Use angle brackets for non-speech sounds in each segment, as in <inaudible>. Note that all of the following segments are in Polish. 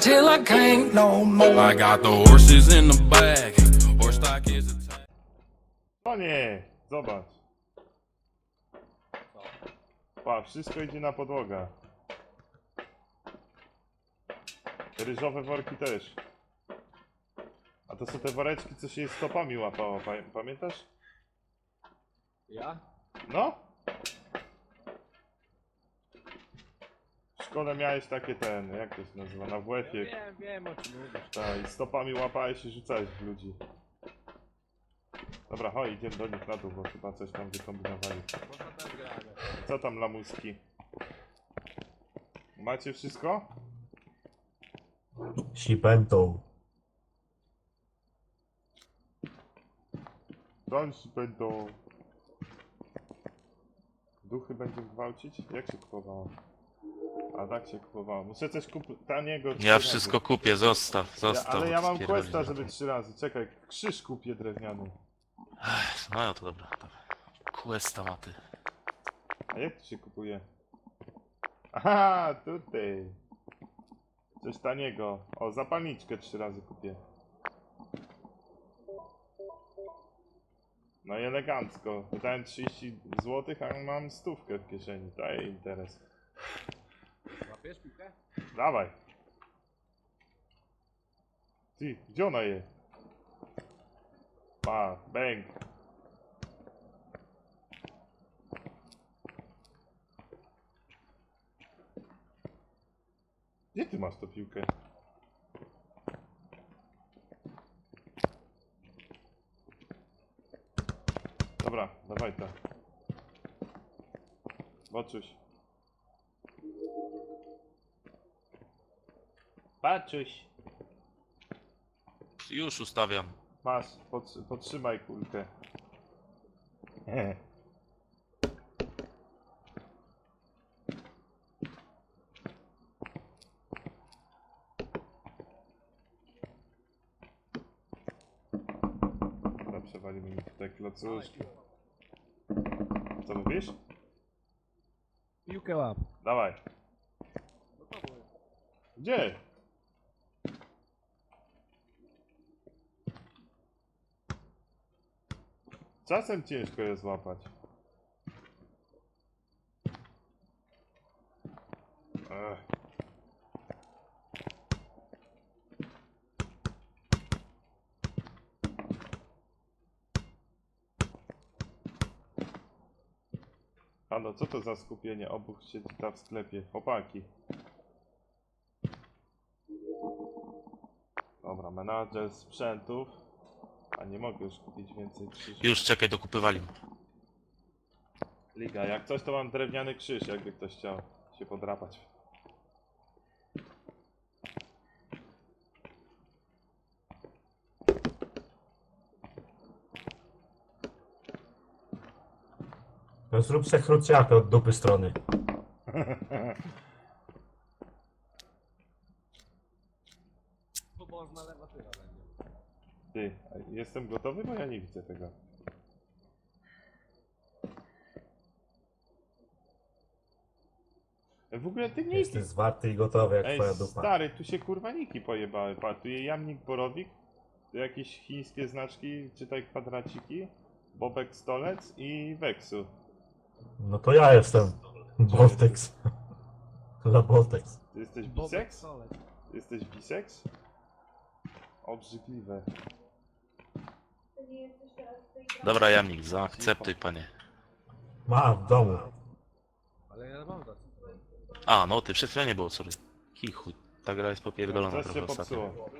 till I can't no more. I got the horses in the back. Horse stock is a O nie, zobacz. Pa, wszystko idzie na podłogę. Ryżowe worki też. A to są te woreczki, co się stopami łapało, pa- pamiętasz? Ja? No? W szkole miałeś takie ten, jak to się nazywa, na Ja WF-ie. wiem, wiem o czym mówisz. Tak, i stopami łapałeś i rzucałeś w ludzi. Dobra, chodź, idziemy do nich na dół, bo chyba coś tam wykombinowali. Co tam lamuski? Macie wszystko? Sipętą. Dalsi będą... Duchy będzie gwałcić? Jak się kupowało? A tak się kupowało. Muszę coś kupić taniego. trzy Ja razy. wszystko kupię, zostaw, Ja, zostaw. ale ja mam spierdolę questa, żeby trzy razy. Czekaj, krzyż kupię drewniany. Ech, No to dobra, dobra. Questa ma ty. A jak to się kupuje? Aha, tutaj. Coś taniego. O, zapalniczkę trzy razy kupię. No i elegancko. Wydałem 30 zł, a mam stówkę w kieszeni. Daje interes. Łapiesz piłkę? Dawaj. Ty, gdzie ona jest? Pa, bang. Gdzie ty masz tę piłkę? Dobra, dawaj to. Boczuś. Baczuś. Już ustawiam. Masz, potrzy- podtrzymaj kulkę. Dobra, przewalimy mi tutaj klocuszki. Co mówisz? Piłkę łap. Dawaj. Gdzie? Czasem ciężko je złapać. Ech. Halo, co to za skupienie? Obok siedzi ta w sklepie. Chłopaki. Dobra, menadżer sprzętów. A nie mogę już kupić więcej krzyży. Już czekaj, dokupywali. Liga, jak coś to mam drewniany krzyż, jakby ktoś chciał się podrapać. No zrób se krucjatę od dupy strony. <laughs> Pobożna lewa tyra będzie. Ty, jestem gotowy, bo ja nie widzę tego. W ogóle ty nie Jesteś zwarty i gotowy jak Ej, twoja dupa. stary, tu się kurwa niki pojebały. Pa, tu jest jamnik borowik, tu jakieś chińskie znaczki, czytaj kwadraciki, bobek stolec i weksu. No to ja jestem. Boltex. <laughs> Labotex. Ty jesteś Bobek solec. Ty jesteś bisex? Obrzydliwe. Dobra, Jamnik, zaakceptuj panie. Mam w domu. Ale ja mam za co. A, no ty przed chwilą nie było, sorry. Chichuj, ta gra jest popierdolona Coś się trochę ostatnio. popsuło.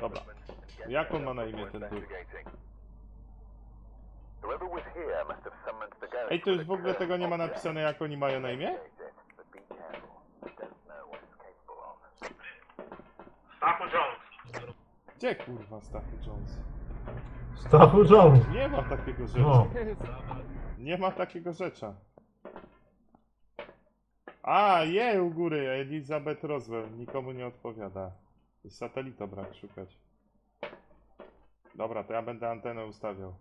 Dobra. Jak on ma na imię ten duch? Ej, to już w ogóle tego nie ma napisane jak oni mają na imię? Stachu Jones. Gdzie kurwa Stachu Jones? Stachu żołu. Nie ma takiego rzecza. No. Nie ma takiego rzecza. A, je u góry, Elizabeth Roswell. Nikomu nie odpowiada. Satelita brak szukać. Dobra, to ja będę antenę ustawiał.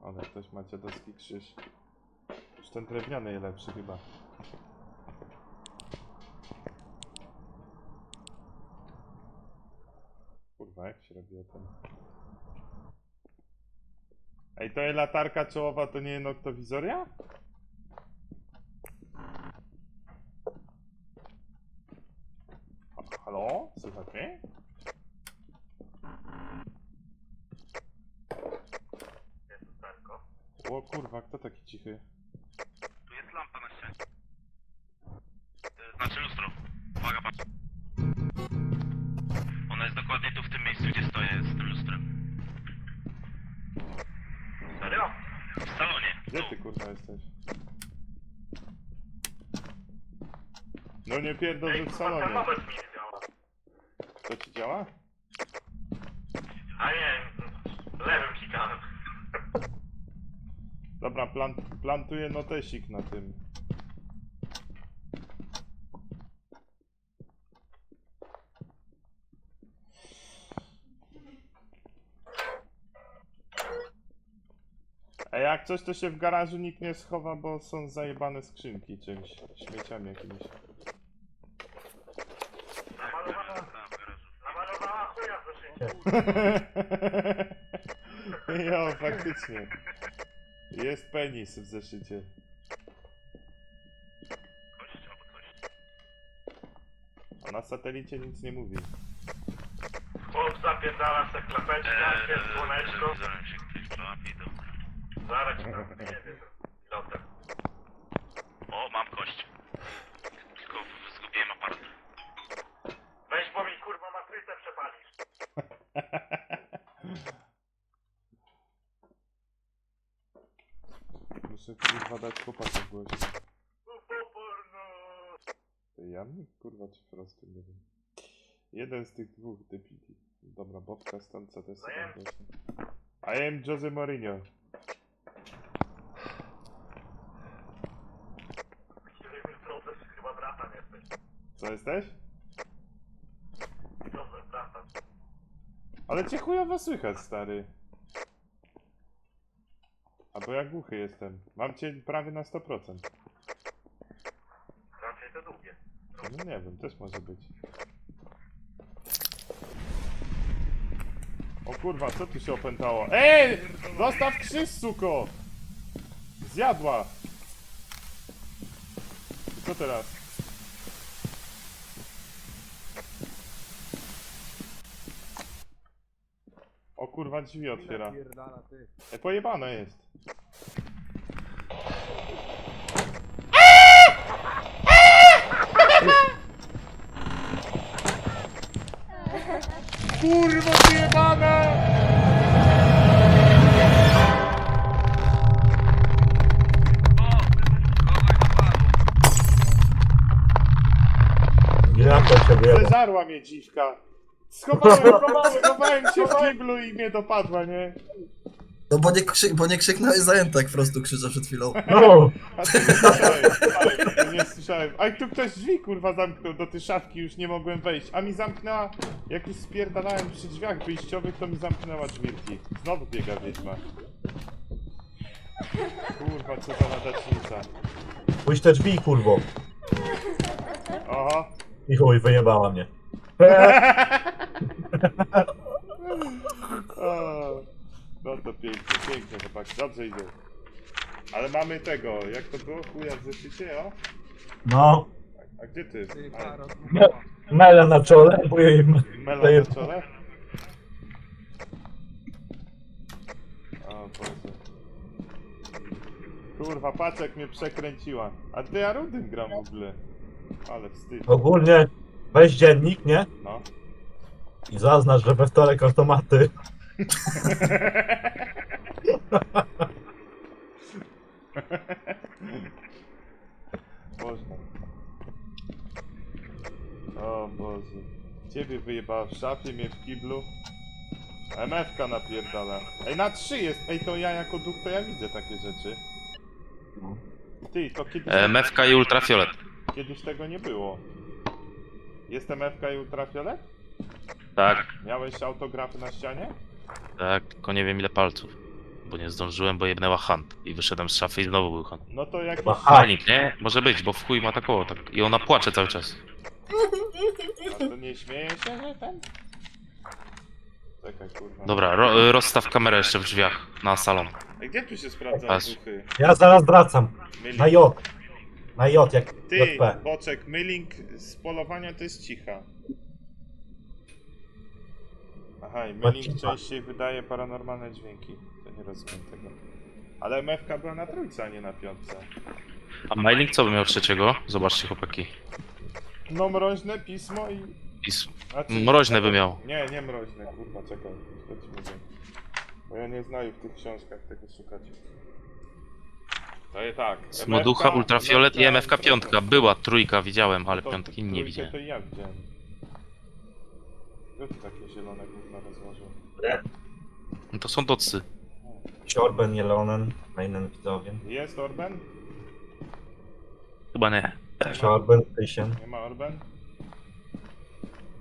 Ale ktoś ma dziadowski krzyż. Już ten drewniany jest lepszy chyba. Kurwa, jak się robi o tym? Ej, to jest latarka czołowa, to nie jest noktowizoria? Ha- Halo? Słychać mnie? O kurwa, kto taki cichy? Jesteś? No nie pierdol, że w salonie. mi nie działa. To ci działa? A nie, lewym klikałem. Dobra, plan, plantuję notesik na tym. A jak coś, to się w garażu nikt nie schowa, bo są zajebane skrzynki czymś, śmieciami jakimiś. Namalowała chuja w zeszycie. jo, faktycznie. Jest penis w zeszycie. A na satelicie nic nie mówi. Chłop zapierdala se klapeczka, Eee, jest słoneczko. się klapi, dobra. Zaraz ci tam nie wiem. Pilotem. O, mam kość. Tylko zgubiłem aparat. Weź, bo mi kurwa matrycę przepalisz. <laughs> Muszę kurwa dać chłopaka głośno. Porno. To jamnik kurwa czy prosty, nie wiem. Jeden z tych dwóch debili. Dobra, Bobka stąd co sobie tam głośno. I am Jose Mourinho. Kierujmy proces, chyba bratan jesteś. Co jesteś? Ale cię chujowo słychać, stary. A bo ja głuchy jestem. Mam cię prawie na 100%. Raczej to długie. No nie wiem, też może być. O kurwa, co tu się opętało? Ej! Zostaw krzyż, suko! Zjadła! I co teraz? Kurwa, drzwi otwiera. Pierdala ty. E, pojebane jest. Kurwa zjebane! Ja to. Zeżarła mnie dziwka. Schowałem, schowałem się w kiblu i mnie dopadła, nie? No bo nie, krzyk, bo nie krzyknąłeś zajęta, jak po prostu krzyczę przed chwilą. No, A ty nie słyszałem, ale nie słyszałem. A tu ktoś drzwi kurwa zamknął do tej szafki, już nie mogłem wejść. A mi zamknęła, jak już spierdalałem przy drzwiach wyjściowych, to mi zamknęła drzwiczki. Znowu biega wiedźma. Kurwa, co za nadacznica. pójdź te drzwi, kurwo. Oho. I chuj, wyjebała mnie. No to pięknie, pięknie chłopaki, dobrze idzie. Ale mamy tego, jak to było? Chuja w zeszycie, o? No, A gdzie ty? Ty, A, Karo. mele na czole, bo jej Mela daje... na czole? O Boże. Kurwa, patrz jak mnie przekręciła. A ty ja rudym gram w ogóle. Ale wstyd. Ogólnie weź dziennik, nie? No. I zaznacz, że we wtorek automaty. Można. O Boże. Ciebie wyjebała w szafie, mnie w kiblu. MFK napierdala. Ej, na trzy jest! Ej, to ja jako duch, to ja widzę takie rzeczy. Ty, to kiedyś, MFK i ultrafiolet. kiedyś tego nie było. Jest MFK i ultrafiolet? Tak, Miałeś autografy na ścianie? tak, tylko nie wiem ile palców. Bo nie zdążyłem, bo jebnęła Hunt. I wyszedłem z szafy i znowu był Hunt. No to jakiś... Chyba Fajnik, nie? Może być, bo w chuj ma takowo, tak. I ona płacze cały czas. A to nie śmieje się, że ten? Czekaj, kurwa. Dobra, ro, rozstaw kamerę jeszcze w drzwiach na salon. Ej, gdzie tu się sprawdza Patrz. duchy? Ja zaraz wracam. Myling. Na J. Na J jak Ty, JP. Boczek, mylink z polowania to jest cicha. Aha, i cicha. częściej wydaje paranormalne dźwięki. To nie rozumiem tego. Ale MFK była na trójce, a nie na piątce. A Mailing co by miał trzeciego? Zobaczcie chłopaki. No mroźne pismo i... Pis... Mroźne by miał. Nie, nie mroźne, kurwa, czekaj. Ci mówię. Bo ja nie znаю w tych książkach tego szukać. To jest tak. Smoducha, MFK, ultrafiolet i MFK piątka. Była trójka, widziałem, ale To piątki nie trójkę widziałem. to i ja widziałem. Kto tu takie zielone gówno rozłożył? No to są docy. Siorben, Jelonen, Mainen widzowie. Jest Orben? Chyba nie. Tysien. Nie ma Orben?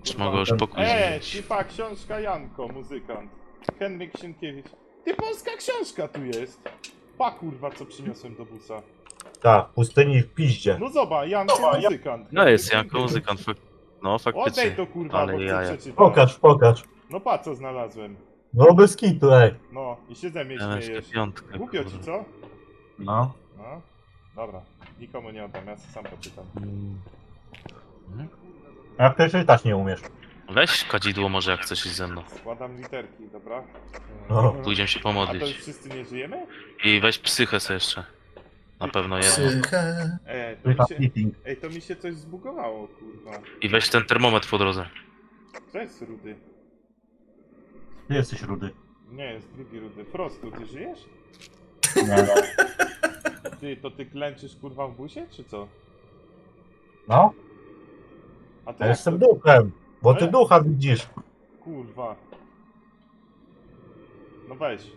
Czy mogę już pokój Eee, zmienić? cipa książka Janko, muzykant. Henryk Sienkiewicz. Ty, polska książka tu jest! Pa kurwa, co przyniosłem do busa. Tak, w pustyni w piździe. No zobacz, Janko, muzykant. No jest jako muzykant. No Oddaj faktycznie. to kurwa, Ale bo chcę jaja. przeczytać. Pokaż, pokaż. No pa, co znalazłem. No bez kitu, ej. No, i się ze mnie śmiejesz. piątka. Głupio ci, co? No. No. Dobra, nikomu nie oddam, ja sam poczytam. Mm. Jak ty czytać nie umiesz. Weź kadzidło może jak chcesz iść ze mną. Składam literki, dobra? No. Pójdziemy się A to już pomodlić. wszyscy nie żyjemy? I weź psychę sobie jeszcze. Na pewno jedno. Psychę. Ej, to mi się... meeting. Ej, to mi się coś zbugowało, kurwa. I weź ten termometr po drodze. To jest rudy. Ty jesteś rudy. Nie, jest drugi rudy. Frostu, ty żyjesz? Nie. Ty, to ty klęczysz kurwa w busie, czy co? No, A ty ja jak jestem to? duchem. Bo ty Ale- ducha widzisz. Kurwa. No weź.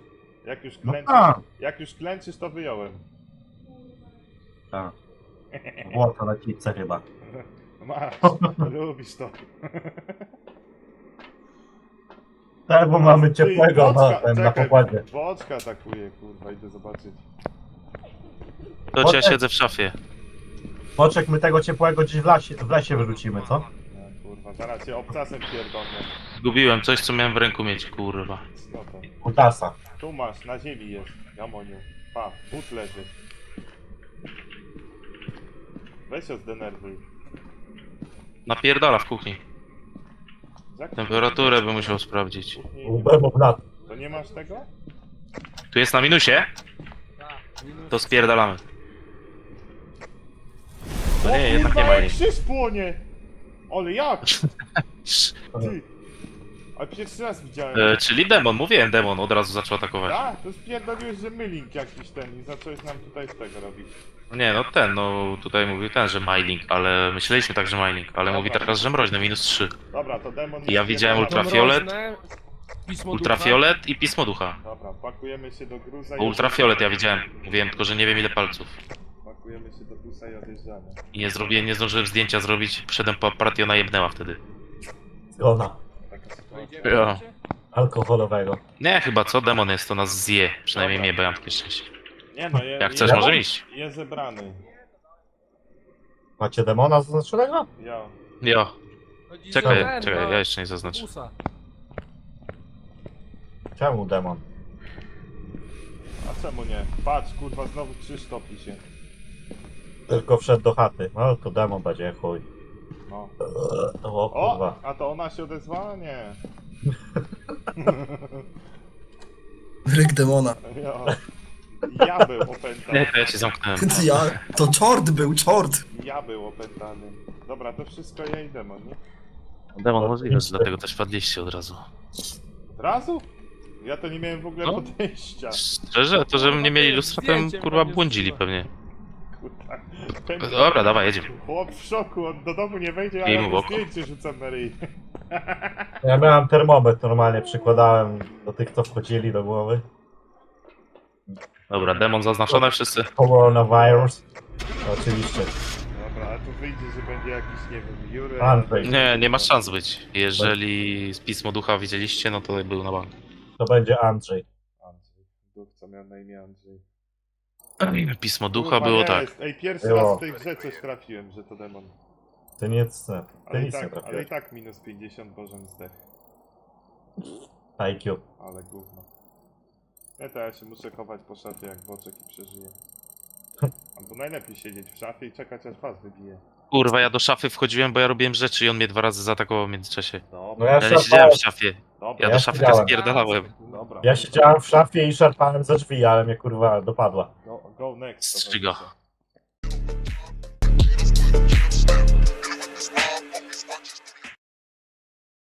Jak już No klęczysz, tak. jak już klęczysz, to wyjąłem. Tak. Włota <laughs> na kipce chyba. <laughs> Masz, <laughs> lubisz to. Tak, bo mamy ciepłego na, tym, na pokładzie. Boczka atakuje, kurwa, idę zobaczyć. To O, ja siedzę w szafie. Poczek, my tego ciepłego gdzieś w lesie, w lesie wyrzucimy, co? No, kurwa, zaraz cię obcasem pierdolę. Zgubiłem coś, co miałem w ręku mieć, kurwa. No to. Kutasa. Tu masz, na ziemi jest, Gamoniu. Pa, but leży. Weź się zdenerwuj. Napierdala w kuchni. Temperaturę bym musiał sprawdzić. kuchni nie Ubem oblat. ma- To nie masz tego? Tu jest na minusie? Tak, minus To spierdalamy. No O nie, jednak nie ma jej. krzyż płonie! Ale jak? <laughs> Ty. A pierwszy raz widziałem. E, czyli demon, mówiłem demon, od razu zaczął atakować. Tak? To spierdoliłeś, że mylink jakiś ten i zacząłeś nam tutaj z tego robić. Nie, no ten, no tutaj mówił ten, że mining, ale myśleliśmy tak, że mining, ale mówi teraz, że mroźne, minus 3. Dobra, to demon... Ja widziałem ultrafiolet. mroźne, pismo Ultrafiolet i pismo ducha. Dobra, pakujemy się do gruza Bo ultrafiolet ja widziałem, mówiłem tylko, że nie wiem ile palców. Pakujemy się do busa i odjeżdżamy. I nie zrobiłem, nie zdążyłem zdjęcia zrobić, wszedłem po aparat i ona jebnęła wtedy. Ona. Ja. Alkoholowego. Nie, chyba co, demon jest, to nas zje, przynajmniej mnie, bo ja mam takie szczęście. Nie no, je, Jak chcesz, je, może iść. Jest zebrany. Macie demona zaznaczonego? Ja. Jo, Chodzi, czekaj, czekaj, ja jeszcze nie zaznaczę. busa. Czemu demon? A czemu nie? Patrz, kurwa, znowu krzyż topi się. Tylko wszedł do chaty. No to demon będzie, chuj. No. O O! kurwa. A to ona się odezwała? Nie. <laughs> Ryk demona. Ja. Ja był opętany. Nie, to ja cię zamknąłem. Ty, ja, to czort był, czort. Ja był opętany. Dobra, to wszystko ja i demon, nie? Demon możliwe, że dlatego też padliście od razu. Od razu? Ja to nie miałem w ogóle No. podejścia. Szczerze, to żebym nie mieli lustra, to bym kurwa błądzili pewnie. Kurwa. Dobra, dawaj, jedziemy. Chłop w szoku, on do domu nie wejdzie, a Jej ja mu mu w oko. zdjęcie rzucam na ryj. <laughs> Ja miałem termometr normalnie, przykładałem do tych, co wchodzili do głowy. Dobra, demon zaznaczone wszyscy. Coronavirus. Oczywiście. Dobra, a tu wyjdzie, że będzie jakiś, nie wiem, Jury. Andrzej. Nie, nie ma szans być. Jeżeli z Pismo Ducha widzieliście, no to był na bank. To będzie Andrzej. Andrzej. Duch, co miał na imię Andrzej. Pismo Ducha Kurwa, było nie, tak. Ej, pierwszy raz w tej grze coś trafiłem, że to demon. Ty nic, ty Ale i, nic nie tak, ale i trafiłeś. tak minus 50, bożem zdech. IQ. Ale gówno. Nie, to ja się muszę chować po szafie jak boczek i przeżyję. <laughs> Albo najlepiej siedzieć w szafie i czekać aż was wybije. Kurwa, ja do szafy wchodziłem, bo ja robiłem rzeczy i on mnie dwa razy zaatakował w międzyczasie. No Dobra, ja Ja nie siedziałem w szafie. dobra, Ja Ja do szafy siedziałem. spierdalałem. dobra. ja siedziałem w szafie i szarpałem za drzwi, ale mnie kurwa dopadła. Go, go next. Strzyga.